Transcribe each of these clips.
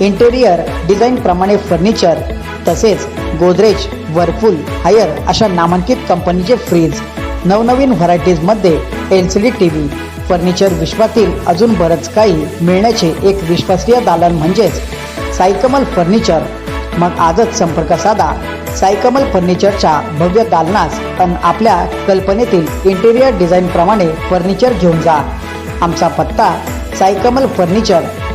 Interior design प्रमाणे furniture तसेच Godrej Whirlpool Haier अशा नामांकित कंपनीचे फ्रीज नवनवीन व्हरायटीजमध्ये L C D T V furniture विश्वातील अजून बरंच काही मिळण्याचे एक विश्वसनीय दालन म्हणजेच साईकमल फर्निचर मग आजच संपर्क साधा. साईकमल फर्निचरच्या भव्य दालनास पण आपल्या कल्पनेतील इंटेरियर डिझाईन प्रमाणे फर्निचर घेऊन जा. आमचा पत्ता Saikamal furniture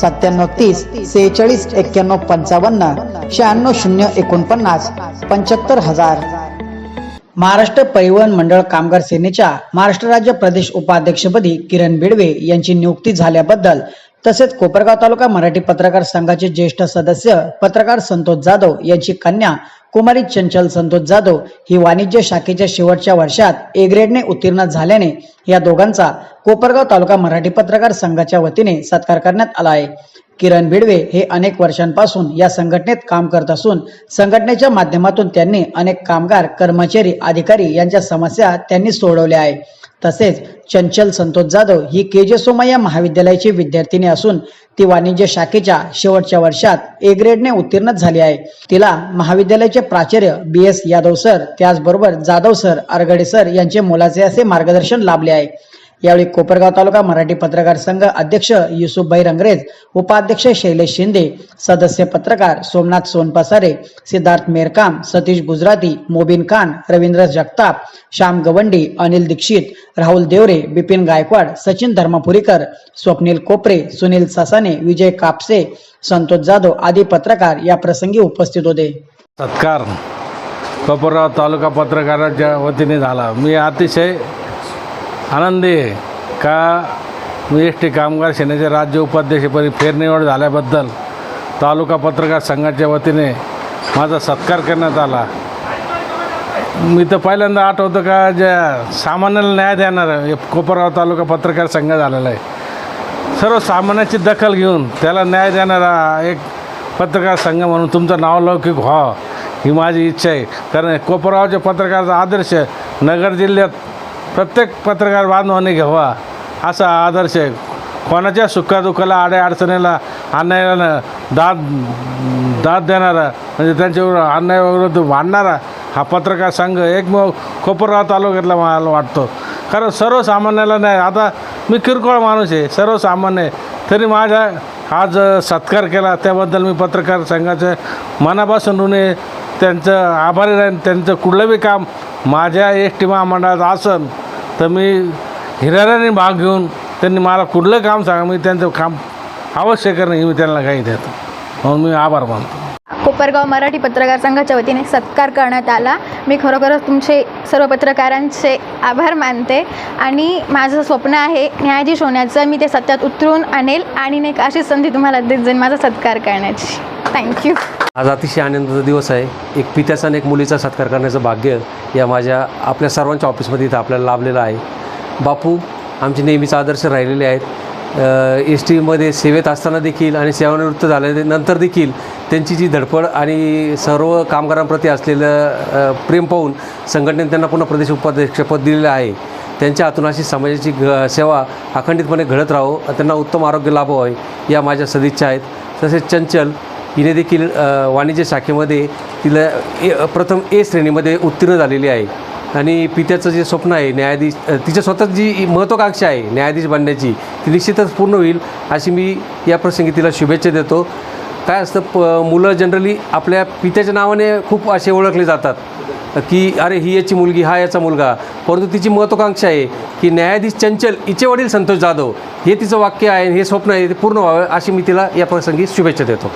सत्त्याण्णव तीस सेहेचाळीस एक्क्याण्णव पंचावन्न शहाण्णव शून्य एकोणपन्नास पंच्याहत्तर हजार. महाराष्ट्र परिवहन मंडळ कामगार सेनेच्या महाराष्ट्र राज्य प्रदेश उपाध्यक्षपदी किरण बिडवे यांची नियुक्ती झाल्याबद्दल तसेच कोपरगाव तालुका मराठी पत्रकार संघाचे ज्येष्ठ सदस्य पत्रकार संतोष जाधव यांची कन्या कुमारी चंचल संतोष जाधव ही वाणिज्य शाखेच्या शेवटच्या वर्षात ए ग्रेडने उत्तीर्ण झाल्याने या दोघांचा कोपरगाव तालुका मराठी पत्रकार संघाच्या वतीने सत्कार करण्यात आला आहे. किरण भिडवे हे अनेक वर्षांपासून या संघटनेत काम करत असून संघटनेच्या माध्यमातून त्यांनी अनेक कामगार कर्मचारी अधिकारी यांच्या समस्या त्यांनी सोडवल्या आहे तसेच चंचल संतोष जाधव ही के जे सोमय्या महाविद्यालयाची विद्यार्थिनी असून ती वाणिज्य शाखेच्या शेवटच्या वर्षात ए ग्रेडने उत्तीर्ण झाली आहे. तिला महाविद्यालयाचे प्राचार्य बी एस यादव सर त्याचबरोबर जाधव सर आरगडे सर यांचे मोलाचे असे मार्गदर्शन लाभले आहे. यावेळी कोपरगाव तालुका मराठी पत्रकार संघ अध्यक्ष युसुफभाई रंगरेज उपाध्यक्ष शैलेश शिंदे सदस्य पत्रकार सोमनाथ सोनपसारे सिद्धार्थ मेरकाम सतीश गुजराती मोबिन खान रवींद्र जगताप श्याम गवंडी अनिल दीक्षित राहुल देवरे बिपिन गायकवाड सचिन धर्मपुरीकर स्वप्नील कोपरे सुनील ससाने विजय कापसे संतोष जाधव आदी पत्रकार या प्रसंगी उपस्थित होते. सत्कार कोपरगाव तालुका पत्रकाराच्या वतीने झाला. मी अतिशय आनंदी आहे. का? मी एस टी कामगार सेनेचे राज्य उपाध्यक्षपदी फेरनिवड झाल्याबद्दल तालुका पत्रकार संघाच्या वतीने माझा सत्कार करण्यात आला. मी तर पहिल्यांदा आठवतं का ज्या सामान्याला न्याय देणार कोपरगाव तालुका पत्रकार संघ झालेला आहे. सर्व सामान्याची दखल घेऊन त्याला न्याय देणारा एक पत्रकार संघ म्हणून तुमचं नावलौकिक व्हावं ही माझी इच्छा आहे. कारण कोपरगावच्या पत्रकाराचा आदर्श नगर जिल्ह्यात प्रत्येक पत्रकार बांधवाने घ्यावा असा आदर्श आहे. कोणाच्या सुखादुखाला आड्या अडचणीला अन्यायाला दाद दाद देणारा म्हणजे त्यांच्यावर अन्यायाविरुद्ध मांडणारा हा पत्रकार संघ एकमेव कोपरगाव तालुक्यातला मला वाटतो. कारण सर्वसामान्याला नाही आता मी किरकोळ माणूस आहे सर्वसामान्य आहे. तरी माझ्या आज सत्कार केला त्याबद्दल मी पत्रकार संघाचं मनापासून ऋणी त्यांचं आभारी राहीन त्यांचं कुठलं बी काम माझ्या एस टी महामंडळात आसन तर मी हिराऱ्याने भाग घेऊन त्यांनी मला कुठलं काम सांगा मी त्यांचं काम अवश्य करणं मी त्यांना काही देतो म्हणून मी आभार मानतो. कोपरगाव मराठी पत्रकार संघाच्या वतीने सत्कार करण्यात आला. मी खरोखरच तुमचे सर्व पत्रकारांचे आभार मानते. आणि माझं स्वप्न आहे न्यायाधीश होण्याचं मी ते सत्यात उतरून आणेल आणि नाही अशी संधी तुम्हाला देत जाईन माझा सत्कार करण्याची. थँक्यू आज अतिशय आनंदाचा दिवस आहे. एक पित्याचा आणि एक मुलीचा सत्कार करण्याचं भाग्य या माझ्या आपल्या सर्वांच्या ऑफिसमध्ये इथं आपल्याला लाभलेलं आहे. बापू आमचे नेहमीच आदर्श राहिलेले आहेत. एस टीमध्ये सेवेत असताना देखील आणि सेवानिवृत्त झाल्यानंतर देखील त्यांची जी धडपड आणि सर्व कामगारांप्रती असलेलं प्रेम पाहून संघटनेने त्यांना पुन्हा प्रदेश उपाध्यक्षपद दिलेलं आहे. त्यांच्या हातून अशी समाजाची ग सेवा अखंडितपणे घडत राहो त्यांना उत्तम आरोग्य लाभावं या माझ्या सदिच्छा आहेत. तसेच चंचल हिने देखील वाणिज्य शाखेमध्ये तिला ए प्रथम ए श्रेणीमध्ये उत्तीर्ण झालेली आहे. आणि पित्याचं जे स्वप्न आहे न्यायाधीश तिच्या स्वतःच जी महत्त्वाकांक्षा आहे न्यायाधीश बनण्याची ती निश्चितच पूर्ण होईल. अशी मी या प्रसंगी तिला शुभेच्छा देतो. काय असतं प मुलं जनरली आपल्या पित्याच्या नावाने खूप असे ओळखले जातात की अरे ही याची मुलगी हा याचा मुलगा. परंतु तिची महत्त्वाकांक्षा आहे की न्यायाधीश चंचल हिचे वडील संतोष जाधव हे तिचं वाक्य आहे हे स्वप्न आहे ते पूर्ण व्हावं अशी मी तिला या प्रसंगी शुभेच्छा देतो.